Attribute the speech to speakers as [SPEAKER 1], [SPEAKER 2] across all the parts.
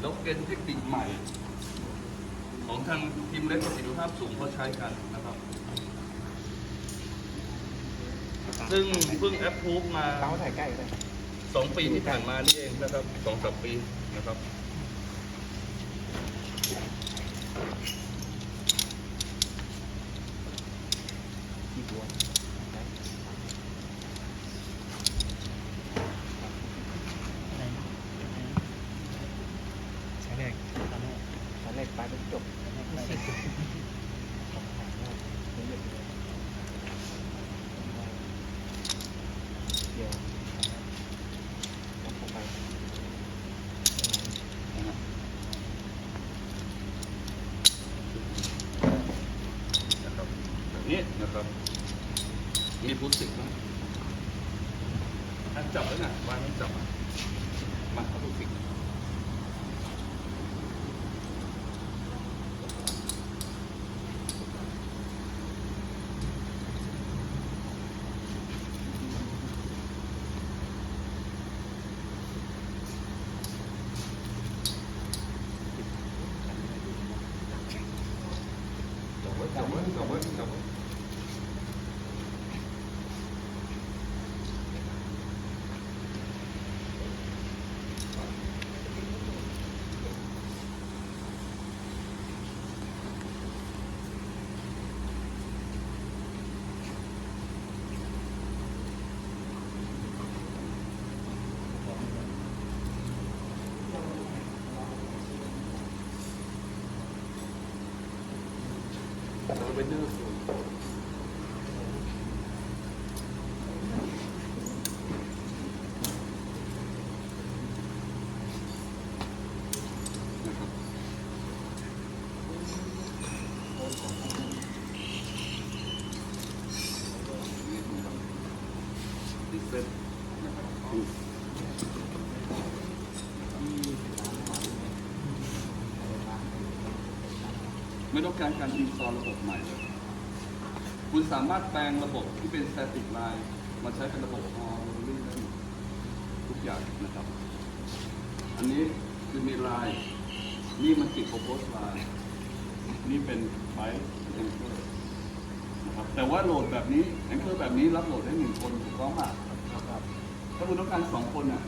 [SPEAKER 1] แล้วเป็นเทคนิคใหม่ ของทางทีมเล็กประสิทธิภาพสูงเขาใช้กันนะครับ ซึ่งเพิ่งแอปพูฟมา
[SPEAKER 2] เต้าถ่ายใกล้เลย
[SPEAKER 1] สองปีที่ผ่านมานี่เองนะครับสองสามปีนะครับ
[SPEAKER 2] ที่ัวใช้แรกใช้แรก ไปเป็นจบเดียวแล้วเข้าไป
[SPEAKER 1] นะครับแบบนี้นะครับ มีพุทสิกนะอันจับแล้วนะวางให้จับมาเขาพุทสิกจับไว้จับไว้จับไว้จับไว้ เราเป็ นเนื้อส่วนนะครับดิเซนนะครับ ไม่ต้องการการอินสตอลระบบใหม่ คุณสามารถแปลงระบบที่เป็น static line มาใช้เป็นระบบ all rolling ได้ทุกอย่างนะครับ อันนี้คือมี line นี่มันติด propose line นี่เป็น byte anchor นะครับ แต่ว่าโหลดแบบนี้ anchor แบบนี้รับโหลดได้หนึ่งคนถูกต้องป่ะถ้าคุณต้องการสองคนอะ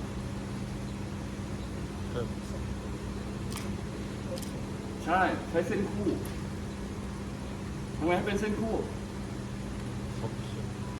[SPEAKER 1] ใช่ใช้เส้นคู่ทำไมให้เป็นเส้นคู่ โอเค